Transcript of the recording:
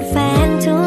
ดแฟนทุก